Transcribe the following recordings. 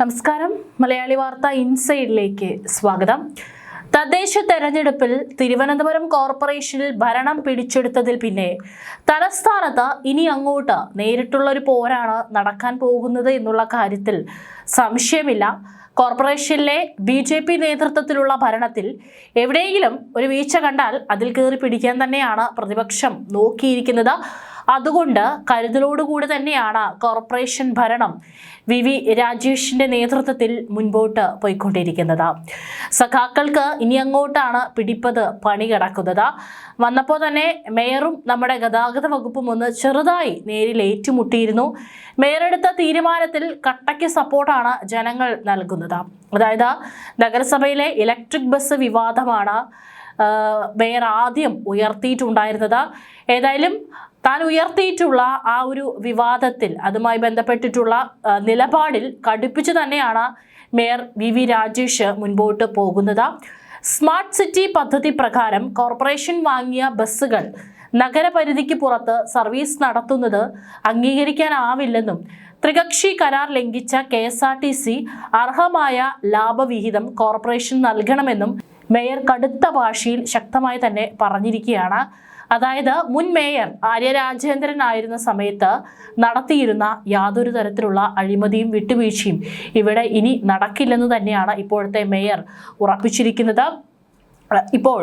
നമസ്കാരം. മലയാളി വാർത്ത ഇൻസൈഡിലേക്ക് സ്വാഗതം. തദ്ദേശ തെരഞ്ഞെടുപ്പിൽ തിരുവനന്തപുരം കോർപ്പറേഷനിൽ ഭരണം പിടിച്ചെടുത്തതിൽ പിന്നെ തലസ്ഥാനത്ത് ഇനി അങ്ങോട്ട് നേരിട്ടുള്ള ഒരു പോരാണ് നടക്കാൻ പോകുന്നത് എന്നുള്ള കാര്യത്തിൽ സംശയമില്ല. കോർപ്പറേഷനിലെ ബി ജെ പി നേതൃത്വത്തിലുള്ള ഭരണത്തിൽ എവിടെയെങ്കിലും ഒരു വീഴ്ച കണ്ടാൽ അതിൽ കയറി പിടിക്കാൻ തന്നെയാണ് പ്രതിപക്ഷം നോക്കിയിരിക്കുന്നത്. അതുകൊണ്ട് കരുതലോടുകൂടി തന്നെയാണ് കോർപ്പറേഷൻ ഭരണം വി വി രാജേഷിന്റെ നേതൃത്വത്തിൽ മുൻപോട്ട് പോയിക്കൊണ്ടിരിക്കുന്നത്. സഖാക്കൾക്ക് ഇനി അങ്ങോട്ടാണ് പിടിപ്പത് പണി കിടക്കുന്നത്. വന്നപ്പോൾ തന്നെ മേയറും നമ്മുടെ ഗതാഗത വകുപ്പും ഒന്ന് ചെറുതായി നേരിൽ ഏറ്റുമുട്ടിയിരുന്നു. മേയറെടുത്ത തീരുമാനത്തിൽ കട്ടയ്ക്ക് സപ്പോർട്ടാണ് ജനങ്ങൾ നൽകുന്നത്. അതായത് നഗരസഭയിലെ ഇലക്ട്രിക് ബസ് വിവാദമാണ് മേയർ ആദ്യം ഉയർത്തിയിട്ടുണ്ടായിരുന്നത്. ഏതായാലും താൻ ഉയർത്തിയിട്ടുള്ള ആ ഒരു വിവാദത്തിൽ അതുമായി ബന്ധപ്പെട്ടിട്ടുള്ള നിലപാടിൽ കടുപ്പിച്ചു തന്നെയാണ് മേയർ വി വി രാജേഷ് മുൻപോട്ട് പോകുന്നത്. സ്മാർട്ട് സിറ്റി പദ്ധതി പ്രകാരം കോർപ്പറേഷൻ വാങ്ങിയ ബസ്സുകൾ നഗരപരിധിക്ക് പുറത്ത് സർവീസ് നടത്തുന്നത് അംഗീകരിക്കാനാവില്ലെന്നും ത്രികക്ഷി കരാർ ലംഘിച്ച K S R T C അർഹമായ ലാഭവിഹിതം കോർപ്പറേഷൻ നൽകണമെന്നും മേയർ കടുത്ത ഭാഷയിൽ ശക്തമായി തന്നെ പറഞ്ഞിരിക്കുകയാണ്. അതായത് മുൻ മേയർ ആര്യ രാജേന്ദ്രൻ ആയിരുന്ന സമയത്ത് നടത്തിയിരുന്ന യാതൊരു തരത്തിലുള്ള അഴിമതിയും വിട്ടുവീഴ്ചയും ഇവിടെ ഇനി നടക്കില്ലെന്ന് തന്നെയാണ് ഇപ്പോഴത്തെ മേയർ ഉറപ്പിച്ചിരിക്കുന്നത്. ഇപ്പോൾ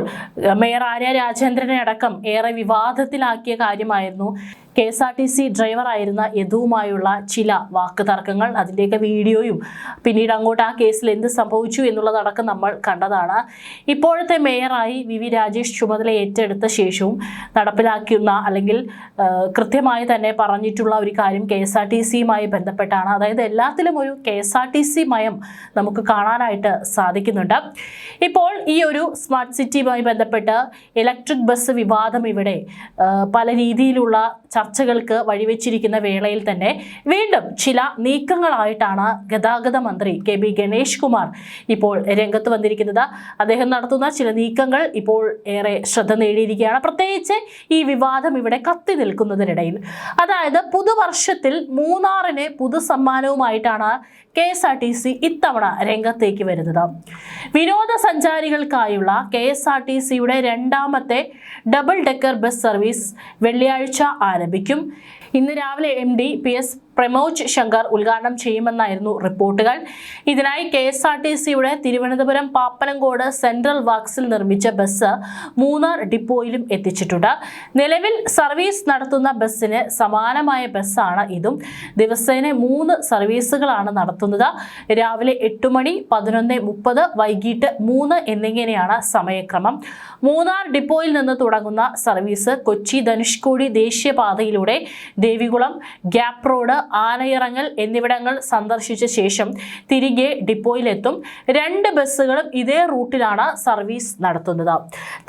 മേയർ ആര്യ രാജേന്ദ്രനെ അടക്കം ഏറെ വിവാദത്തിലാക്കിയ കാര്യമായിരുന്നു. K S R T C ഡ്രൈവറായിരുന്ന യദുവുമായുള്ള ചില വാക്ക് തർക്കങ്ങൾ അതിന്റെയൊക്കെ വീഡിയോയും പിന്നീട് അങ്ങോട്ട് ആ കേസിൽ എന്ത് സംഭവിച്ചു എന്നുള്ളതടക്കം നമ്മൾ കണ്ടതാണ്. ഇപ്പോഴത്തെ മേയറായി വി വി രാജേഷ് ചുമതല ഏറ്റെടുത്ത ശേഷവും നടപ്പിലാക്കുന്ന അല്ലെങ്കിൽ കൃത്യമായി തന്നെ പറഞ്ഞിട്ടുള്ള ഒരു കാര്യം കെ എസ് ആർ ടി സിയുമായി ബന്ധപ്പെട്ടാണ്. അതായത് എല്ലാത്തിലും ഒരു K S R T C മയം നമുക്ക് കാണാനായിട്ട് സാധിക്കുന്നുണ്ട്. ഇപ്പോൾ ഈ ഒരു സ്മാർട്ട് സിറ്റിയുമായി ബന്ധപ്പെട്ട് ഇലക്ട്രിക് ബസ് വിവാദം ഇവിടെ പല രീതിയിലുള്ള ചർച്ചകൾക്ക് വഴിവെച്ചിരിക്കുന്ന വേളയിൽ തന്നെ വീണ്ടും ചില നീക്കങ്ങളായിട്ടാണ് ഗതാഗത മന്ത്രി കെ ബി ഗണേഷ് കുമാർ ഇപ്പോൾ രംഗത്ത് വന്നിരിക്കുന്നത്. അദ്ദേഹം നടത്തുന്ന ചില നീക്കങ്ങൾ ഇപ്പോൾ ഏറെ ശ്രദ്ധ നേടിയിരിക്കുകയാണ്. പ്രത്യേകിച്ച് ഈ വിവാദം ഇവിടെ കത്തി നിൽക്കുന്നതിനിടയിൽ. അതായത് പുതുവർഷത്തിൽ മൂന്നാറിന് പുതുസമ്മാനവുമായിട്ടാണ് K S R T C ഇത്തവണ രംഗത്തേക്ക് വരുന്നത്. വിനോദസഞ്ചാരികൾക്കായുള്ള കെ എസ് ആർ ടി സിയുടെ രണ്ടാമത്തെ ഡബിൾ ഡെക്കർ ബസ് സർവീസ് വെള്ളിയാഴ്ച ആരംഭിക്കും. ഇന്ന് രാവിലെ M D P S Pramoj Shankar ഉദ്ഘാടനം ചെയ്യുമെന്നായിരുന്നു റിപ്പോർട്ടുകൾ. ഇതിനായി കെ എസ് ആർ ടി സിയുടെ തിരുവനന്തപുരം പാപ്പനംകോട് സെൻട്രൽ വാക്സിൽ നിർമ്മിച്ച ബസ് മൂന്നാർ ഡിപ്പോയിലും എത്തിച്ചിട്ടുണ്ട്. നിലവിൽ സർവീസ് നടത്തുന്ന ബസ്സിന് സമാനമായ ബസ്സാണ് ഇതും. ദിവസേന മൂന്ന് സർവീസുകളാണ് നടത്തുന്നത്. രാവിലെ എട്ട് മണി പതിനൊന്ന് മുപ്പത് വൈകിട്ട് മൂന്ന് എന്നിങ്ങനെയാണ് സമയക്രമം. മൂന്നാർ ഡിപ്പോയിൽ നിന്ന് തുടങ്ങുന്ന സർവീസ് കൊച്ചി ധനുഷ്കോടി ദേശീയപാതയിലൂടെ ദേവികുളം ഗ്യാപ് റോഡ് ആനയിറങ്ങൽ എന്നിവിടങ്ങൾ സന്ദർശിച്ച ശേഷം തിരികെ ഡിപ്പോയിലെത്തും. രണ്ട് ബസ്സുകളും ഇതേ റൂട്ടിലാണ് സർവീസ് നടത്തുന്നത്.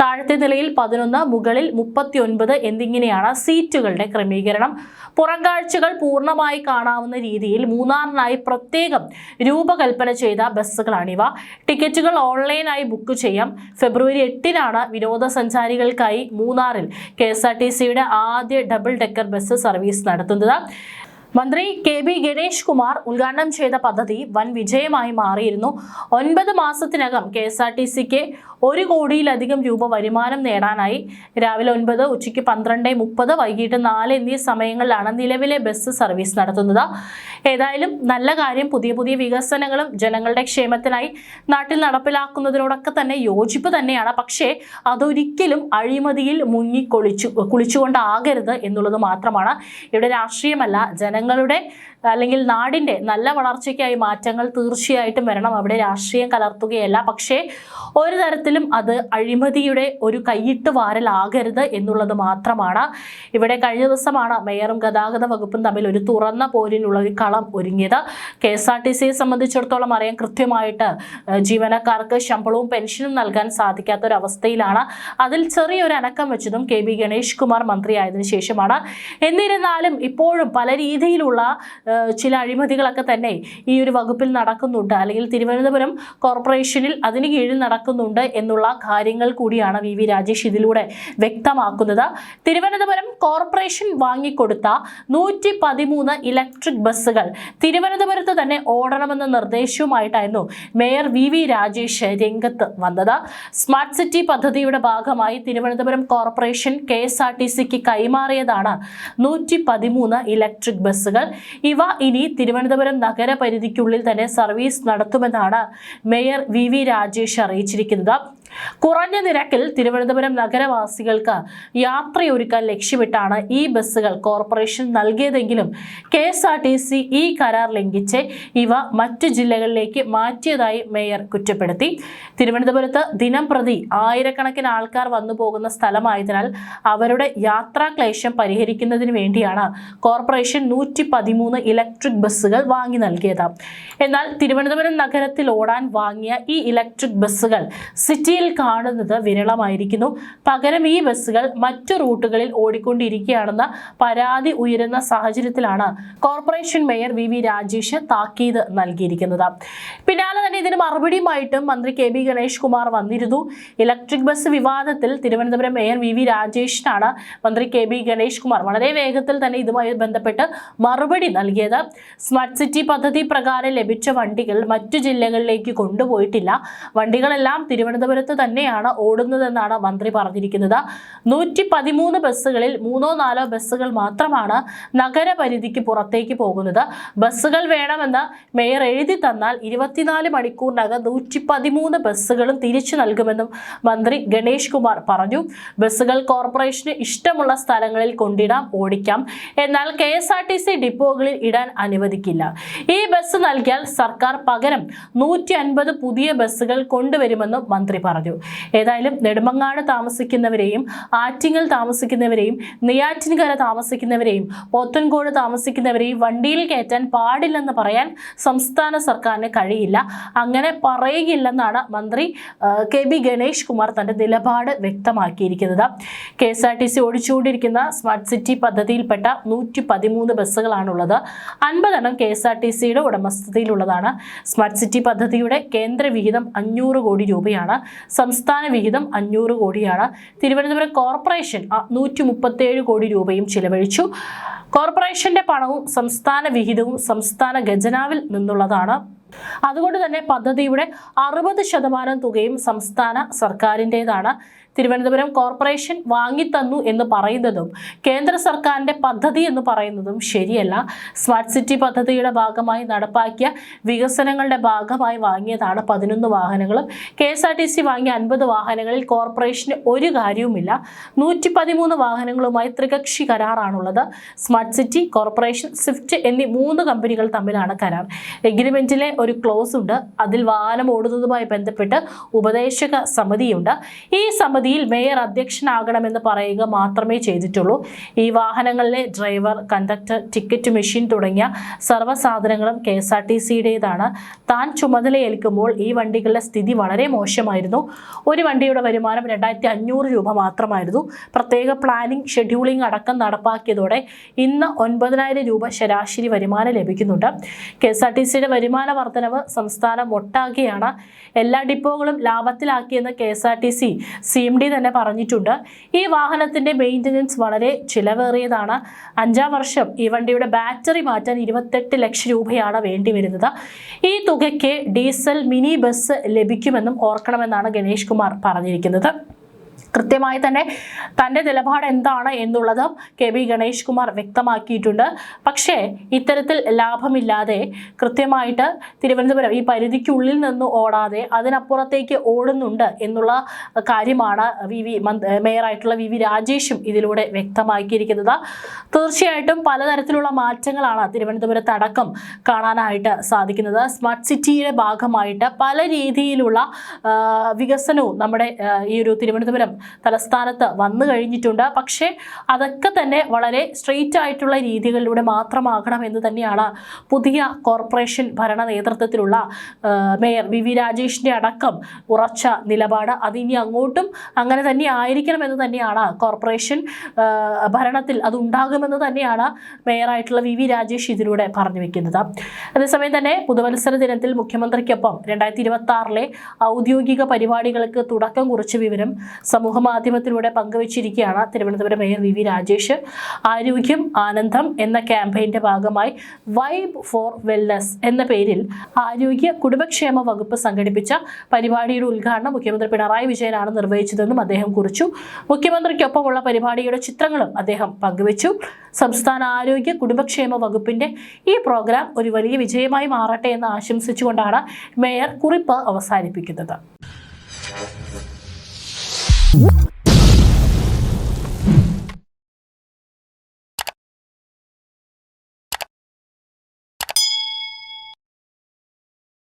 താഴത്തെ നിലയിൽ പതിനൊന്ന് മുകളിൽ മുപ്പത്തി ഒൻപത് എന്നിങ്ങനെയാണ് സീറ്റുകളുടെ ക്രമീകരണം. പുറംകാഴ്ചകൾ പൂർണമായി കാണാവുന്ന രീതിയിൽ മൂന്നാറിനായി പ്രത്യേകം രൂപകൽപ്പന ചെയ്ത ബസ്സുകളാണിവ. ടിക്കറ്റുകൾ ഓൺലൈനായി ബുക്ക് ചെയ്യാം. ഫെബ്രുവരി എട്ടിനാണ് വിനോദസഞ്ചാരികൾക്കായി മൂന്നാറിൽ കെ ആദ്യ ഡബിൾ ഡെക്കർ ബസ് സർവീസ് നടത്തുന്നത്. മന്ത്രി കെ ബി ഗണേഷ് കുമാർ ഉദ്ഘാടനം ചെയ്ത പദ്ധതി വൻ വിജയമായി മാറിയിരുന്നു. ഒൻപത് മാസത്തിനകം കെ എസ് ആർ ടി സിക്ക് ഒരു കോടിയിലധികം രൂപ വരുമാനം നേടാനായി രാവിലെ ഒൻപത് ഉച്ചയ്ക്ക് പന്ത്രണ്ട് മുപ്പത് വൈകിട്ട് നാല് എന്നീ സമയങ്ങളിലാണ് നിലവിലെ ബസ് സർവീസ് നടത്തുന്നത്. ഏതായാലും നല്ല കാര്യം പുതിയ പുതിയ വികസനങ്ങളും ജനങ്ങളുടെ ക്ഷേമത്തിനായി നാട്ടിൽ നടപ്പിലാക്കുന്നതിനോടൊക്കെ തന്നെ യോജിപ്പ് തന്നെയാണ്. പക്ഷേ അതൊരിക്കലും അഴിമതിയിൽ മുങ്ങി കൊളിച്ചു കുളിച്ചുകൊണ്ടാകരുത് എന്നുള്ളത് മാത്രമാണ്. ഇവിടെ രാഷ്ട്രീയമല്ല ജനങ്ങളുടെ അല്ലെങ്കിൽ നാടിന്റെ നല്ല വളർച്ചയ്ക്കായി മാറ്റങ്ങൾ തീർച്ചയായിട്ടും വരണം. അവിടെ രാഷ്ട്രീയം കലർത്തുകയല്ല. പക്ഷേ ഒരു തരത്തിലും അത് അഴിമതിയുടെ ഒരു കൈയിട്ട് വാരലാകരുത് എന്നുള്ളത് മാത്രമാണ്. ഇവിടെ കഴിഞ്ഞ ദിവസമാണ് മേയറും ഗതാഗത വകുപ്പും തമ്മിൽ ഒരു തുറന്ന പോരിനുള്ള ഒരു കളം ഒരുങ്ങിയത്. കെ എസ് ആർ ടി സിയെ സംബന്ധിച്ചിടത്തോളം അറിയാം കൃത്യമായിട്ട് ജീവനക്കാർക്ക് ശമ്പളവും പെൻഷനും നൽകാൻ സാധിക്കാത്ത ഒരു അവസ്ഥയിലാണ് അതിൽ ചെറിയൊരു അനക്കം വെച്ചതും കെ ബി ഗണേഷ് കുമാർ മന്ത്രിയായതിനു ശേഷമാണ്. എന്നിരുന്നാലും ഇപ്പോഴും പല രീതിയിലുള്ള ചില അഴിമതികളൊക്കെ തന്നെ ഈ ഒരു വകുപ്പിൽ നടക്കുന്നുണ്ട്. അല്ലെങ്കിൽ തിരുവനന്തപുരം കോർപ്പറേഷനിൽ അതിന് കീഴിൽ നടക്കുന്നുണ്ട് എന്നുള്ള കാര്യങ്ങൾ കൂടിയാണ് വി വി രാജേഷ് ഇതിലൂടെ വ്യക്തമാക്കുന്നത്. തിരുവനന്തപുരം കോർപ്പറേഷൻ വാങ്ങിക്കൊടുത്ത നൂറ്റി പതിമൂന്ന് ഇലക്ട്രിക് ബസ്സുകൾ തിരുവനന്തപുരത്ത് തന്നെ ഓടണമെന്ന നിർദ്ദേശവുമായിട്ടായിരുന്നു മേയർ വി വി രാജേഷ് രംഗത്ത് വന്നത്. സ്മാർട്ട് സിറ്റി പദ്ധതിയുടെ ഭാഗമായി Thiruvananthapuram corporation K S R T സിക്ക് കൈമാറിയതാണ് നൂറ്റി പതിമൂന്ന് ഇലക്ട്രിക് ബസ്സുകൾ. ഇവ ഇനി തിരുവനന്തപുരം നഗരപരിധിക്കുള്ളിൽ തന്നെ സർവീസ് നടത്തുമെന്നാണ് മേയർ വി വി രാജേഷ് അറിയിച്ചിരിക്കുന്നത്. കുറഞ്ഞ നിരക്കിൽ തിരുവനന്തപുരം നഗരവാസികൾക്ക് യാത്രയൊരുക്കാൻ ലക്ഷ്യമിട്ടാണ് ഈ ബസ്സുകൾ corporation നൽകിയതെങ്കിലും K S R T C ഈ കരാർ ലംഘിച്ച് ഇവ മറ്റു ജില്ലകളിലേക്ക് മാറ്റിയതായി മേയർ കുറ്റപ്പെടുത്തി. തിരുവനന്തപുരത്ത് ദിനം പ്രതി ആയിരക്കണക്കിന് ആൾക്കാർ വന്നു പോകുന്ന സ്ഥലമായതിനാൽ അവരുടെ യാത്രാക്ലേശം പരിഹരിക്കുന്നതിന് വേണ്ടിയാണ് കോർപ്പറേഷൻ നൂറ്റി പതിമൂന്ന് ഇലക്ട്രിക് ബസ്സുകൾ വാങ്ങി നൽകിയത്. എന്നാൽ തിരുവനന്തപുരം നഗരത്തിൽ ഓടാൻ വാങ്ങിയ ഈ ഇലക്ട്രിക് ബസ്സുകൾ സിറ്റിയിൽ കാണുന്നത് വിരളമായിരിക്കുന്നു. പകരം ഈ ബസ്സുകൾ മറ്റു റൂട്ടുകളിൽ ഓടിക്കൊണ്ടിരിക്കുകയാണെന്ന പരാതി ഉയരുന്ന സാഹചര്യത്തിലാണ് corporation mayor V V Rajesh താക്കീത് നൽകിയിരിക്കുന്നത്. പിന്നാലെ തന്നെ ഇതിന് മറുപടിയുമായിട്ടും മന്ത്രി കെ ബി ഗണേഷ് കുമാർ വന്നിരുന്നു. ഇലക്ട്രിക് ബസ് വിവാദത്തിൽ തിരുവനന്തപുരം മേയർ വി വി രാജേഷിനാണ് മന്ത്രി കെ ബി ഗണേഷ് കുമാർ വളരെ വേഗത്തിൽ തന്നെ ഇതുമായി ബന്ധപ്പെട്ട് മറുപടി നൽകിയത്. സ്മാർട്ട് സിറ്റി പദ്ധതി പ്രകാരം ലഭിച്ച വണ്ടികൾ മറ്റു ജില്ലകളിലേക്ക് കൊണ്ടുപോയിട്ടില്ല. വണ്ടികളെല്ലാം തിരുവനന്തപുരത്ത് തന്നെയാണ് ഓടുന്നതെന്നാണ് മന്ത്രി പറഞ്ഞിരിക്കുന്നത്. നൂറ്റി പതിമൂന്ന് ബസ്സുകളിൽ മൂന്നോ നാലോ ബസ്സുകൾ മാത്രമാണ് നഗരപരിധിക്ക് പുറത്തേക്ക് പോകുന്നത്. ബസ്സുകൾ വേണമെന്ന് മേയർ എഴുതി തന്നാൽ ഇരുപത്തിനാല് മണിക്കൂറിനകം നൂറ്റി പതിമൂന്ന് ബസ്സുകളും തിരിച്ചു നൽകുമെന്നും മന്ത്രി ഗണേഷ് കുമാർ പറഞ്ഞു. ബസ്സുകൾ കോർപ്പറേഷന് ഇഷ്ടമുള്ള സ്ഥലങ്ങളിൽ കൊണ്ടിടാം ഓടിക്കാം. എന്നാൽ K S R T C ഡിപ്പോകളിൽ ഇടാൻ അനുവദിക്കില്ല. ഈ ബസ് നൽകിയാൽ സർക്കാർ പകരം നൂറ്റി അൻപത് പുതിയ ബസ്സുകൾ കൊണ്ടുവരുമെന്നും മന്ത്രി പറഞ്ഞു. ഏതായാലും നെടുമങ്ങാട് താമസിക്കുന്നവരെയും ആറ്റിങ്ങൽ താമസിക്കുന്നവരെയും നെയ്യാറ്റിൻകര താമസിക്കുന്നവരെയും പോത്തൻകോട് താമസിക്കുന്നവരെയും വണ്ടിയിൽ കയറ്റാൻ പാടില്ലെന്ന് പറയാൻ സംസ്ഥാന സർക്കാരിന് കഴിയില്ല. അങ്ങനെ പറയുകയില്ലെന്നാണ് മന്ത്രി കെ ബി ഗണേഷ് കുമാർ തന്റെ നിലപാട് വ്യക്തമാക്കിയിരിക്കുന്നത്. K S R T C ഓടിച്ചുകൊണ്ടിരിക്കുന്ന smart city പദ്ധതിയിൽപ്പെട്ട നൂറ്റി പതിമൂന്ന് ബസ്സുകളാണുള്ളത്. അൻപതെണ്ണം കെ എസ് ആർ ടി സിയുടെ ഉടമസ്ഥതയിലുള്ളതാണ്. സ്മാർട്ട് സിറ്റി പദ്ധതിയുടെ കേന്ദ്ര വിഹിതം അഞ്ഞൂറ് കോടി രൂപയാണ്. സംസ്ഥാന വിഹിതം അഞ്ഞൂറ് കോടിയാണ്. തിരുവനന്തപുരം കോർപ്പറേഷൻ നൂറ്റി മുപ്പത്തേഴ് കോടി രൂപയും ചിലവഴിച്ചു. കോർപ്പറേഷന്റെ പണവും സംസ്ഥാന വിഹിതവും സംസ്ഥാന ഖജനാവിൽ നിന്നുള്ളതാണ്. അതുകൊണ്ട് തന്നെ പദ്ധതിയുടെ അറുപത് ശതമാനം തുകയും സംസ്ഥാന സർക്കാരിന്റെതാണ് തിരുവനന്തപുരം കോർപ്പറേഷൻ വാങ്ങിത്തന്നു എന്ന് പറയുന്നതും കേന്ദ്ര സർക്കാരിന്റെ പദ്ധതി എന്ന് പറയുന്നതും ശരിയല്ല. സ്മാർട്ട് സിറ്റി പദ്ധതിയുടെ ഭാഗമായി നടപ്പാക്കിയ വികസനങ്ങളുടെ ഭാഗമായി വാങ്ങിയതാണ് പതിനൊന്ന് വാഹനങ്ങളും. K S R T C വാങ്ങിയ അൻപത് വാഹനങ്ങളിൽ കോർപ്പറേഷന് ഒരു കാര്യവുമില്ല. നൂറ്റി പതിമൂന്ന് വാഹനങ്ങളുമായി ത്രികക്ഷി കരാറാണുള്ളത്. സ്മാർട്ട് സിറ്റി കോർപ്പറേഷൻ സ്വിഫ്റ്റ് എന്നീ മൂന്ന് കമ്പനികൾ തമ്മിലാണ് കരാർ. എഗ്രിമെന്റിലെ ഒരു ക്ലോസ് ഉണ്ട് അതിൽ വാഹനം ഓടുന്നതുമായി ബന്ധപ്പെട്ട് ഉപദേശക സമിതിയുണ്ട്. ഈ സമിതിയിൽ മേയർ അധ്യക്ഷനാകണമെന്ന് പറയുക മാത്രമേ ചെയ്തിട്ടുള്ളൂ. ഈ വാഹനങ്ങളിലെ ഡ്രൈവർ കണ്ടക്ടർ ടിക്കറ്റ് മെഷീൻ തുടങ്ങിയ സർവസാധനങ്ങളും കെ എസ് ആർ ടി സിയുടേതാണ്. താൻ ചുമതലയേൽക്കുമ്പോൾ ഈ വണ്ടികളുടെ സ്ഥിതി വളരെ മോശമായിരുന്നു. ഒരു വണ്ടിയുടെ വരുമാനം രണ്ടായിരത്തി അഞ്ഞൂറ് രൂപ മാത്രമായിരുന്നു. പ്രത്യേക പ്ലാനിംഗ് ഷെഡ്യൂളിംഗ് അടക്കം നടപ്പാക്കിയതോടെ ഇന്ന് ഒൻപതിനായിരം രൂപ ശരാശരി വരുമാനം ലഭിക്കുന്നുണ്ട്. കെ എസ് ആർ ടി സിയുടെ വരുമാന വർധനവ് സംസ്ഥാനം ഒട്ടാകെയാണ്. എല്ലാ ഡിപ്പോകളും ലാഭത്തിലാക്കിയെന്ന് K S R T C C M D തന്നെ പറഞ്ഞിട്ടുണ്ട്. ഈ വാഹനത്തിന്റെ മെയിന്റനൻസ് വളരെ ചിലവേറിയതാണ്. അഞ്ചാം വർഷം ഈ വണ്ടിയുടെ ബാറ്ററി മാറ്റാൻ ഇരുപത്തെട്ട് ലക്ഷം രൂപയാണ് വേണ്ടി വരുന്നത്. ഈ തുകയ്ക്ക് ഡീസൽ മിനി ബസ് ലഭിക്കുമെന്നും ഓർക്കണമെന്നാണ് ഗണേഷ് കുമാർ പറഞ്ഞിരിക്കുന്നത്. കൃത്യമായി തന്നെ തന്റെ നിലപാട് എന്താണ് എന്നുള്ളത് കെ വി ഗണേഷ് കുമാർ വ്യക്തമാക്കിയിട്ടുണ്ട്. പക്ഷേ ഇത്തരത്തിൽ ലാഭമില്ലാതെ കൃത്യമായിട്ട് തിരുവനന്തപുരം ഈ പരിധിക്കുള്ളിൽ നിന്ന് ഓടാതെ അതിനപ്പുറത്തേക്ക് ഓടുന്നുണ്ട് എന്നുള്ള കാര്യമാണ് വി വി മേയറായിട്ടുള്ള വി വി രാജേഷും ഇതിലൂടെ വ്യക്തമാക്കിയിരിക്കുന്നത്. തീർച്ചയായിട്ടും പലതരത്തിലുള്ള മാറ്റങ്ങളാണ് തിരുവനന്തപുരത്ത് അടക്കം കാണാനായിട്ട് സാധിക്കുന്നത്. സ്മാർട്ട് സിറ്റിയുടെ ഭാഗമായിട്ട് പല രീതിയിലുള്ള വികസനവും നമ്മുടെ ഈ ഒരു തിരുവനന്തപുരം സമരം തലസ്ഥാനത്ത് വന്നു കഴിഞ്ഞിട്ടുണ്ട്. പക്ഷേ അതൊക്കെ തന്നെ വളരെ സ്ട്രെയിറ്റ് ആയിട്ടുള്ള രീതികളിലൂടെ മാത്രമാകണം എന്ന് തന്നെയാണ് പുതിയ കോർപ്പറേഷൻ ഭരണ നേതൃത്വത്തിലുള്ള മേയർ വി വി രാജേഷിന്റെ അടക്കം ഉറച്ച നിലപാട്. അതിനി അങ്ങോട്ടും അങ്ങനെ തന്നെ ആയിരിക്കണം എന്ന് തന്നെയാണ് കോർപ്പറേഷൻ ഭരണത്തിൽ അത് ഉണ്ടാകുമെന്ന് തന്നെയാണ് മേയറായിട്ടുള്ള വി വി രാജേഷ് ഇതിലൂടെ പറഞ്ഞു വെക്കുന്നത്. അതേസമയം തന്നെ പുതുവത്സര ദിനത്തിൽ മുഖ്യമന്ത്രിക്കൊപ്പം രണ്ടായിരത്തി ഇരുപത്തി ആറിലെ ഔദ്യോഗിക പരിപാടികൾക്ക് തുടക്കം കുറിച്ച വിവരം സമൂഹ മാധ്യമത്തിലൂടെ പങ്കുവച്ചിരിക്കുകയാണ് Thiruvananthapuram mayor V V Rajesh. ആരോഗ്യം ആനന്ദം എന്ന ക്യാമ്പയിന്റെ ഭാഗമായി വൈബ് ഫോർ വെൽനസ് എന്ന പേരിൽ ആരോഗ്യ കുടുംബക്ഷേമ വകുപ്പ് സംഘടിപ്പിച്ച പരിപാടിയുടെ ഉദ്ഘാടനം മുഖ്യമന്ത്രി പിണറായി വിജയനാണ് നിർവഹിച്ചതെന്നും അദ്ദേഹം കുറിച്ചു. മുഖ്യമന്ത്രിക്കൊപ്പമുള്ള പരിപാടിയുടെ ചിത്രങ്ങളും അദ്ദേഹം പങ്കുവച്ചു. സംസ്ഥാന ആരോഗ്യ കുടുംബക്ഷേമ വകുപ്പിന്റെ ഈ പ്രോഗ്രാം ഒരു വലിയ വിജയമായി മാറട്ടെ എന്ന് ആശംസിച്ചുകൊണ്ടാണ് മേയർ കുറിപ്പ് അവസാനിപ്പിക്കുന്നത്. Woo!